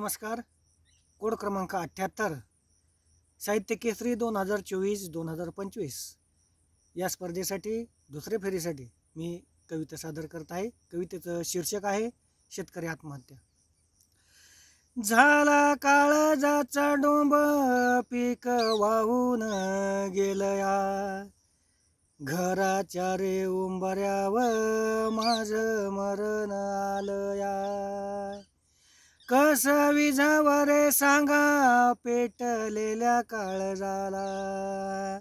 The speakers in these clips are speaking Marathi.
नमस्कार. कोड क्रमांक अठ्ठ्याहत्तर साहित्य केसरी दोन हजार चोवीस दोन हजार पंचवीस. या स्पर्धेसाठी दुसऱ्या फेरीसाठी मी कविता सादर करत आहे. कवितेचं शीर्षक आहे शेतकरी आत्महत्या. झाला काळजाचा डोंब पीक वाहून गेलया. घराच्या रे उंबऱ्यावर माझं मरण आलया. विझावा रे सांगा पेटलेल्या काळजाला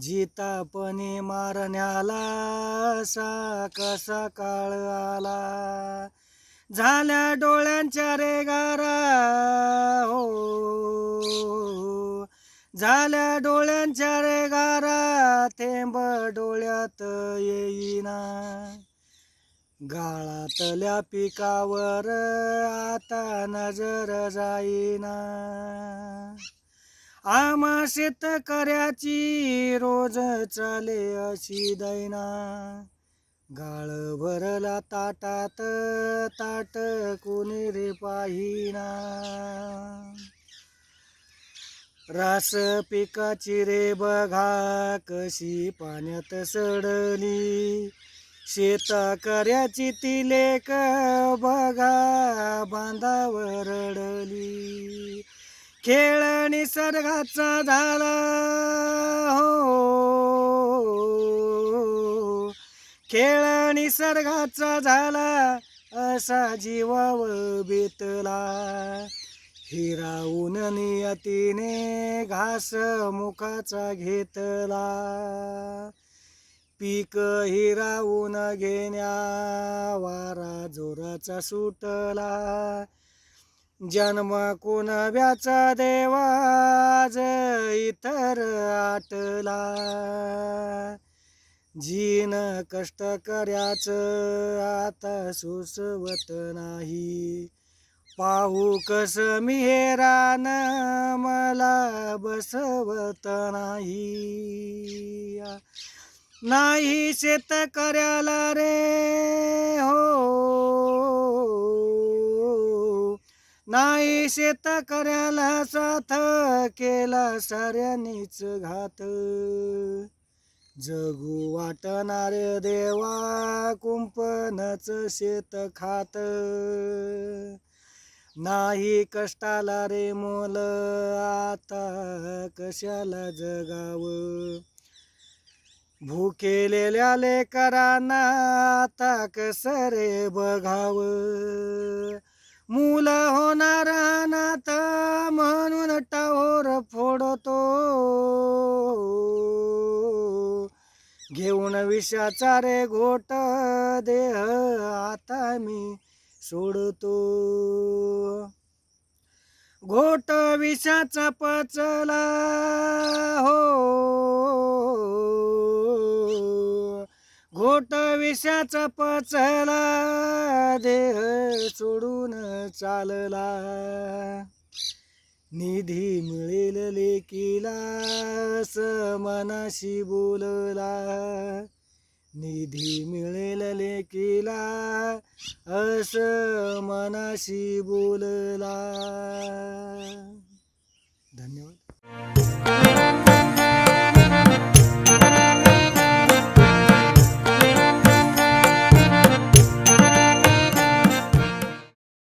जितापणी मारण्याला सा कसा काळ आला? झाल्या डोळ्यांच्या रे गारा हो. झाल्या डोळ्यांच्या रे गारा थेंब डोळ्यात गाळातल्या पिकावर आता नजर जाईना. आम्हा शेतकऱ्याची रोज चाले अशी दैना. गाळ भरला ताटात ताट कोणी रे पाहिना. रास पिकाची रे बघा कशी पाण्यात सडली. शेतकऱ्याची ती लेक बघा बांधावर रडली. खेळ निसर्गाचा झाला. हो. खेळ निसर्गाचा झाला असा जीवाव बेतला. हिरावून नियतीने घास मुखाचा घेतला. पीक हिरावून घेण्या वारा जोराचा सुटला. जन्म कुणव्याचा देवाज इतर आटला. जीन कष्ट कर्याच आता सुसवत नाही. पाहू कस मिहेरान मला बसवत नाही. नाही शेतकऱ्याला रे हो. नाही शेतकऱ्याला साथ केला साऱ्यांनीच घात. जगू वाटणार देवा कुंपणच शेत खात नाही कष्टाला रे मोल आता कशाला जगावं? भुकेलेल्या लेकरांना आता कस रे बघाव. मुलं होणार नात म्हणून टावर फोडतो. घेऊन विषाचा रे घोट देह आता मी सोडतो. घोट विषाचा पचला हो घोट विषाचा पचला देह सोडून चालला. निधी मिळेल लेकीला मनाशी बोलला. निधी मिळेल लेकीला अस मनाशी बोलला. धन्यवाद.